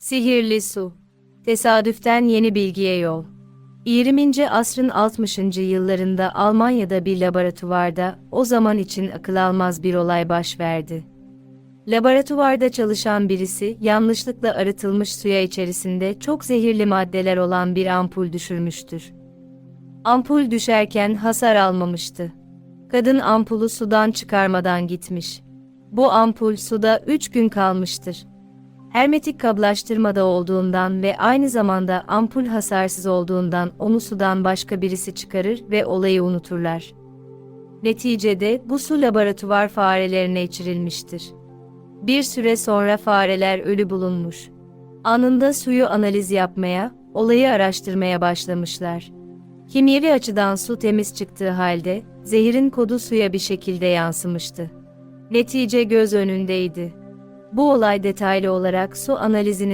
Sihirli su. Tesadüften yeni bilgiye yol. 20. asrın 60. yıllarında Almanya'da bir laboratuvarda o zaman için akıl almaz bir olay baş verdi. Laboratuvarda çalışan birisi yanlışlıkla arıtılmış suya içerisinde çok zehirli maddeler olan bir ampul düşürmüştür. Ampul düşerken hasar almamıştı. Kadın ampulü sudan çıkarmadan gitmiş. Bu ampul suda 3 gün kalmıştır. Hermetik kablaştırmada olduğundan ve aynı zamanda ampul hasarsız olduğundan onu sudan başka birisi çıkarır ve olayı unuturlar. Neticede bu su laboratuvar farelerine içirilmiştir. Bir süre sonra fareler ölü bulunmuş. Anında suyu analiz yapmaya, olayı araştırmaya başlamışlar. Kimyevi açıdan su temiz çıktığı halde, zehirin kodu suya bir şekilde yansımıştı. Netice göz önündeydi. Bu olay detaylı olarak su analizinin